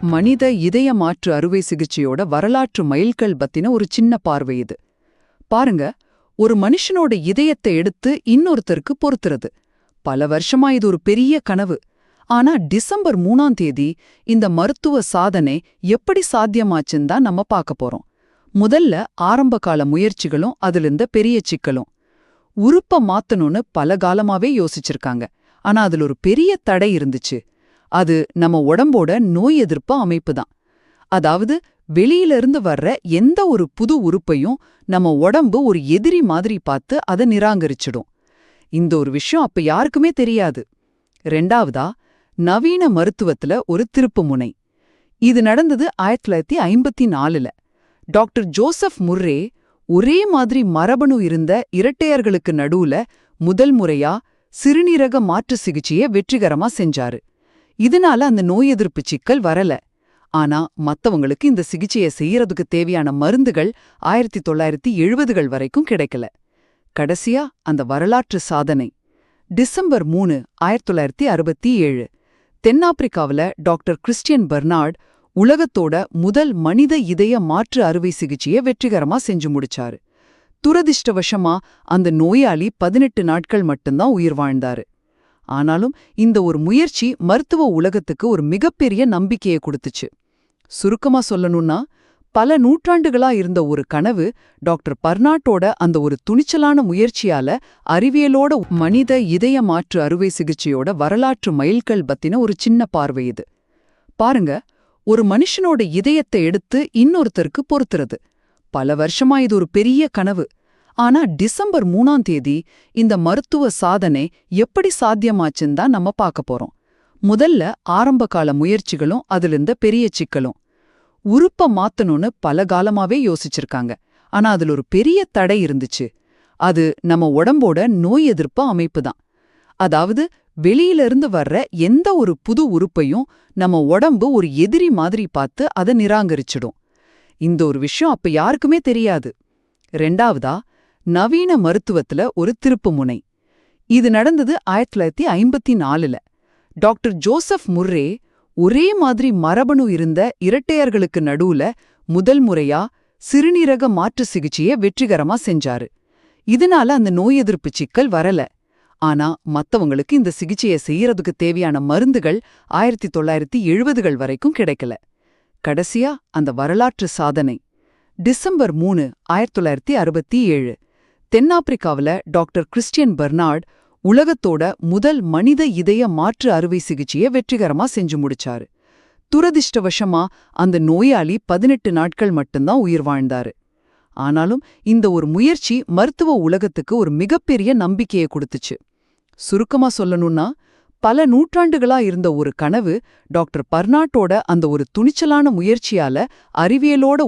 மனித இதய மாற்று அறுவை சிகிச்சையோட வரலாற்று மைல்கல் பத்தின ஒரு சின்ன பார்வை இது. பாருங்க ஒரு மனுஷனோட இதயத்தை எடுத்து இன்னொருத்தருக்கு பொருத்துறது. பல வருஷமா இது ஒரு பெரிய கனவு. ஆனா டிசம்பர் மூணாம் தேதி இந்த மருத்துவ சாதனை எப்படி சாத்தியமாச்சுன்னு தான் நம்ம பார்க்க போறோம். முதல்ல ஆரம்பகால முயற்சிகளும் அதிலிருந்த பெரிய சிக்கலும். உறுப்ப மாத்தணும்னு பல காலமாவே யோசிச்சிருக்காங்க. ஆனா அதுல ஒரு பெரிய தடை இருந்துச்சு. அது நம்ம உடம்போட நோய் எதிர்ப்பு அமைப்பு தான் அதாவது வெளியில இருந்து வர்ற எந்த ஒரு புது உறுப்பையும் நம்ம உடம்பு ஒரு எதிரி மாதிரி பார்த்து அதை நிராகரிச்சிடும். இந்த ஒரு விஷயம் அப்ப யாருக்குமே தெரியாது. ரெண்டாவதா நவீன மருத்துவத்துல ஒரு திருப்புமுனை இது நடந்தது ஆயிரத்தி தொள்ளாயிரத்தி ஐம்பத்தி நாலுல. டாக்டர் ஜோசப் முர்ரே ஒரே மாதிரி மரபணு இருந்த இரட்டையர்களுக்கு நடுவுல முதல் முறையா சிறுநீரக மாற்று சிகிச்சையை வெற்றிகரமா செஞ்சாரு. இதனால அந்த நோய் எதிர்ப்பு சிக்கல் வரல. ஆனா மத்தவங்களுக்கு இந்த சிகிச்சையை செய்யறதுக்கு தேவையான மருந்துகள் ஆயிரத்தி தொள்ளாயிரத்தி எழுபதுகள் வரைக்கும் கிடைக்கல. கடைசியா அந்த வரலாற்று சாதனை. டிசம்பர் மூணு ஆயிரத்தி தொள்ளாயிரத்தி அறுபத்தி ஏழு. தென்னாப்பிரிக்காவுல டாக்டர் கிறிஸ்டியன் பெர்னார்ட் உலகத்தோட முதல் மனித இதய மாற்று அறுவை சிகிச்சையை வெற்றிகரமா செஞ்சு முடிச்சாரு. துரதிர்ஷ்டவசமா அந்த நோயாளி பதினெட்டு நாட்கள் மட்டும்தான் உயிர் வாழ்ந்தாரு. ஆனாலும் இந்த ஒரு முயற்சி மருத்துவ உலகத்துக்கு ஒரு மிகப்பெரிய நம்பிக்கையை கொடுத்துச்சு. சுருக்கமா சொல்லணும்னா பல நூற்றாண்டுகளா இருந்த ஒரு கனவு டாக்டர் பர்னாட்டோட அந்த ஒரு துணிச்சலான முயற்சியால அறிவியலோட மனித இதய மாற்று அறுவை சிகிச்சையோட வரலாற்று மைல்கள் பத்தின ஒரு சின்ன பார்வை இது. பாருங்க ஒரு மனுஷனோட இதயத்தை எடுத்து இன்னொருத்தருக்கு பொறுத்துறது பல வருஷமா இது ஒரு பெரிய கனவு. ஆனா டிசம்பர் மூணாம் தேதி இந்த மருத்துவ சாதனை எப்படி சாத்தியமாச்சுன்னு தான் நம்ம பார்க்க போறோம். முதல்ல ஆரம்பகால முயற்சிகளும் அதிலிருந்த பெரிய சிக்கலும். உறுப்ப மாத்தணும்னு பல காலமாவே யோசிச்சிருக்காங்க. ஆனா அதுல ஒரு பெரிய தடை இருந்துச்சு. அது நம்ம உடம்போட நோய் எதிர்ப்பு அமைப்பு தான். அதாவது வெளியில இருந்து வர்ற எந்த ஒரு புது உறுப்பையும் நம்ம உடம்பு ஒரு எதிரி மாதிரி பார்த்து அதை நிராகரிச்சிடும். இந்த ஒரு விஷயம் அப்ப யாருக்குமே தெரியாது. ரெண்டாவதா நவீன மருத்துவத்துல ஒரு திருப்புமுனை இது நடந்தது ஆயிரத்தி தொள்ளாயிரத்தி ஐம்பத்தி நாலுல. டாக்டர் ஜோசப் முர்ரே ஒரே மாதிரி மரபணு இருந்த இரட்டையர்களுக்கு நடுவுல முதல் முறையா சிறுநீரக மாற்று சிகிச்சையை வெற்றிகரமா செஞ்சாரு. இதனால அந்த நோய் எதிர்ப்பு சிக்கல் வரல. ஆனா மத்தவங்களுக்கு இந்த சிகிச்சையை செய்யறதுக்கு தேவையான மருந்துகள் ஆயிரத்தி தொள்ளாயிரத்தி எழுபதுகள் வரைக்கும் கிடைக்கல. கடைசியா அந்த வரலாற்று சாதனை. டிசம்பர் மூணு ஆயிரத்தி தொள்ளாயிரத்தி அறுபத்தி ஏழு. தென்னாப்பிரிக்காவில் டாக்டர் கிறிஸ்டியன் பெர்னார்ட் உலகத்தோட முதல் மனித இதய மாற்று அறுவை சிகிச்சையை வெற்றிகரமா செஞ்சு முடிச்சாரு. துரதிர்ஷ்டவசமா அந்த நோயாளி பதினெட்டு நாட்கள் மட்டும்தான் உயிர் வாழ்ந்தாரு. ஆனாலும் இந்த ஒரு முயற்சி மருத்துவ உலகத்துக்கு ஒரு மிகப்பெரிய நம்பிக்கையை கொடுத்துச்சு. சுருக்கமா சொல்லணும்னா பல நூற்றாண்டுகளா இருந்த ஒரு கனவு டாக்டர் பர்னாட்டோட அந்த ஒரு துணிச்சலான முயற்சியால அறிவியலோட